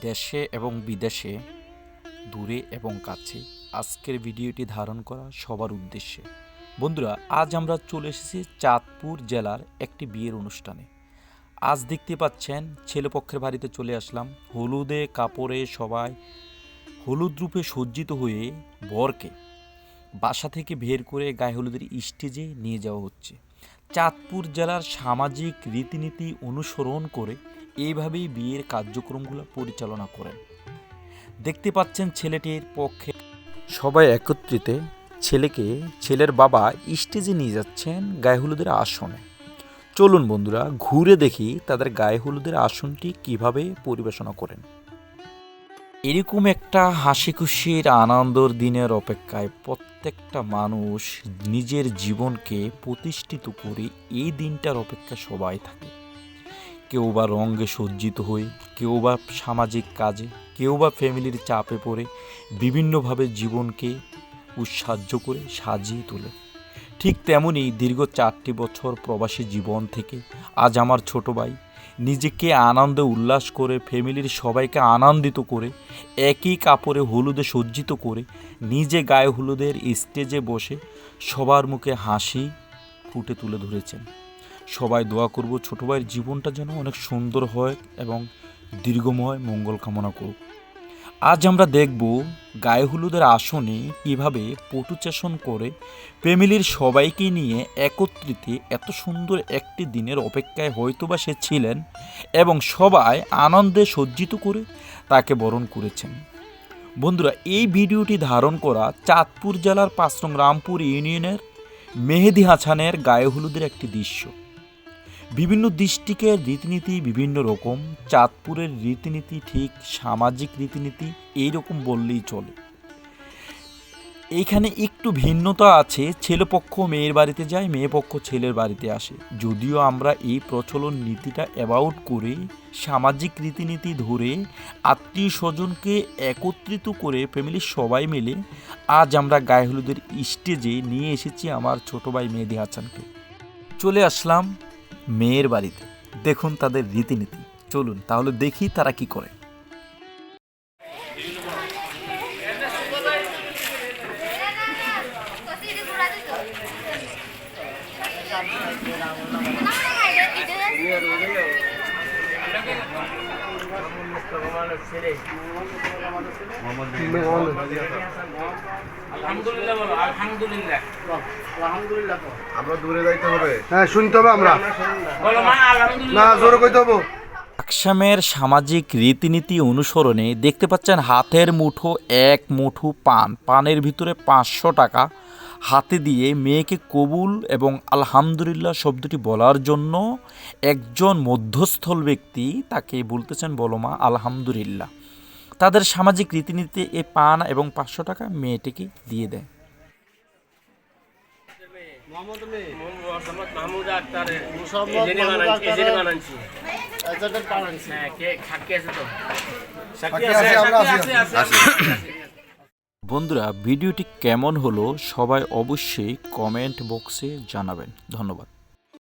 দেশে এবং বিদেশে, দূরে এবং কাছে আজকের ভিডিওটি ধারণ করা সবার উদ্দেশ্যে। বন্ধুরা, আজ আমরা চলে এসেছি চাঁদপুর জেলার একটি বিয়ের অনুষ্ঠানে। আজ দেখতে পাচ্ছেন ছেলেপক্ষের বাড়িতে চলে আসলাম। হলুদে কাপড়ে সবাই হলুদ রূপে সজ্জিত হয়ে বরকে বাসা থেকে বের করে গায়ে হলুদের স্টেজে নিয়ে যাওয়া হচ্ছে। চাঁদপুর জেলার সামাজিক রীতিনীতি অনুসরণ করে এইভাবেই বিয়ের কার্যক্রমগুলো পরিচালনা করেন। দেখতে পাচ্ছেন ছেলেটির পক্ষে। সবাই একত্রিত, ছেলেকে ছেলের বাবা স্টেজে নিয়ে যাচ্ছেন গায়ে হলুদের আসনে। চলুন বন্ধুরা, ঘুরে দেখি তাদের গায়ে হলুদের আসনটি কীভাবে পরিবেশনা করেন। এরকম একটা হাসি খুশির আনন্দর দিনের অপেক্ষায় প্রত্যেকটা মানুষ নিজের জীবনকে প্রতিষ্ঠিত করে এই দিনটার অপেক্ষা সবাই থাকে। কেউ বা রঙে সজ্জিত হয়ে, কেউ বা সামাজিক কাজে, কেউ বা ফ্যামিলির চাপে পড়ে বিভিন্নভাবে জীবনকে উৎসাহ্য করে সাজিয়ে তোলে। ঠিক তেমনই দীর্ঘ চারটি বছর প্রবাসী জীবন থেকে আজ আমার ছোট ভাই নিজেকে আনন্দে উল্লাস করে ফ্যামিলির সবাইকে আনন্দিত করে, একই কাপড়ে হলুদে সজ্জিত করে, নিজে গায়ে হলুদের স্টেজে বসে সবার মুখে হাসি ফুটে তুলে ধরেছেন। সবাই দোয়া করব ছোটো ভাইয়ের জীবনটা যেন অনেক সুন্দর হয় এবং দীর্ঘময় মঙ্গল কামনা করুক। আজ আমরা দেখব গায়ে হলুদের আসনে কীভাবে পটুচাষণ করে। ফ্যামিলির সবাইকে নিয়ে একত্রিত এত সুন্দর একটি দিনের অপেক্ষায় হয়তোবা সে ছিলেন এবং সবাই আনন্দে সজ্জিত করে তাকে বরণ করেছেন। বন্ধুরা, এই ভিডিওটি ধারণ করা চাঁদপুর জেলার পাঁচরং রামপুর ইউনিয়নের মেহেদি হাসানের গায়ে হলুদের একটি দৃশ্য। বিভিন্ন ডিস্ট্রিক্টের রীতিনীতি, বিভিন্ন রকম। চাঁদপুরের রীতিনীতি ঠিক সামাজিক রীতিনীতি এইরকম বললেই চলে। এইখানে একটু ভিন্নতা আছে ছেলেপক্ষ মেয়ের বাড়িতে যায়, মেয়ে পক্ষ ছেলের বাড়িতে আসে। যদিও আমরা এই প্রচলন নীতিটা অ্যাবাউট করে, সামাজিক রীতিনীতি ধরে আত্মীয় স্বজনকে একত্রিত করে ফ্যামিলির সবাই মিলে আজ আমরা গায়ে হলুদের স্টেজে নিয়ে এসেছি আমার ছোট ভাই মেহেদি হাসানকে। চলে আসলাম মেয়ের বাড়িতে। দেখুন তাদের রীতিনীতি। চলুন তাহলে দেখি তারা কি করে। Yeah, আমরা দূরে যাইতে হবে। হ্যাঁ শুনতে হবে আমরা। না জোরে কইতে হবে। আকসামের সামাজিক রীতিনীতি অনুসরণে দেখতে পাচ্ছেন হাতের মুঠো এক মুঠো পান। পানের ভিতরে পাঁচশো টাকা হাতে দিয়ে মেয়েকে কবুল এবং আলহামদুলিল্লাহ শব্দটি বলার জন্য একজন মধ্যস্থল ব্যক্তি তাকে বলতেছেন বলো মা আলহামদুলিল্লাহ। তাদের সামাজিক রীতিনীতিতে এ পান এবং পাঁচশো টাকা মেয়েটিকে দিয়ে দেয়। মাহমুদ বন্ধুরা ভিডিওটি কেমন হলো সবাই অবশ্যই কমেন্ট বক্সে জানাবেন। ধন্যবাদ।